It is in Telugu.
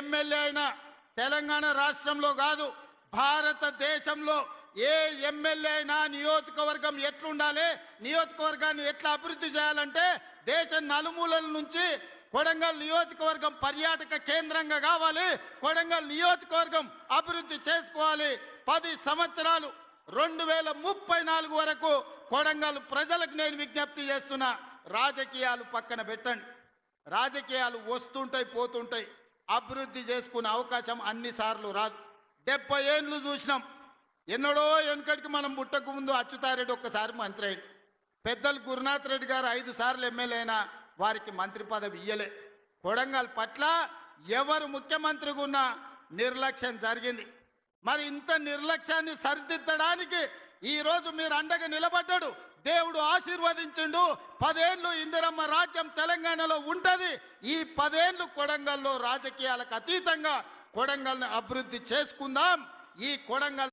ఎమ్మెల్యే అయినా తెలంగాణ రాష్ట్రంలో కాదు భారతదేశంలో ఏ ఎమ్మెల్యే అయినా నియోజకవర్గం ఎట్లుండాలి నియోజకవర్గాన్ని ఎట్లా అభివృద్ధి చేయాలంటే దేశం నలుమూలల నుంచి కొడంగల్ నియోజకవర్గం పర్యాటక కేంద్రంగా కావాలి కొడంగల్ నియోజకవర్గం అభివృద్ధి చేసుకోవాలి. పది సంవత్సరాలు రెండు వేల ముప్పై నాలుగు వరకు కొడంగల్ ప్రజలకు నేను విజ్ఞప్తి చేస్తున్నా రాజకీయాలు పక్కన పెట్టండి. రాజకీయాలు వస్తుంటాయి పోతుంటాయి. అభివృద్ధి చేసుకునే అవకాశం అన్నిసార్లు రాదు. డెబ్బై ఏండ్లు చూసినాం. ఎన్నడో వెనకటికి మనం పుట్టక ముందు అచ్యుతారెడ్డి ఒక్కసారి మంత్రి అయ్యిండు పెద్దలు గురునాథ్ రెడ్డి గారు ఐదు సార్లు ఎమ్మెల్యే అయినా వారికి మంత్రి పదవి ఇయ్యలే. కొడంగల్ పట్ల ఎవరు ముఖ్యమంత్రిగా ఉన్నా నిర్లక్ష్యం జరిగింది. మరి ఇంత నిర్లక్ష్యాన్ని సరిదిద్దడానికి ఈ రోజు మీరు అండగా నిలబడ్డాడు. దేవుడు ఆశీర్వదించిండు. పదేండ్లు ఇందిరమ్మ రాజ్యం తెలంగాణలో ఉంటది. ఈ పదేళ్ళు కొడంగల్లో రాజకీయాలకు అతీతంగా కొడంగల్ని అభివృద్ధి చేసుకుందాం. ఈ కొడంగల్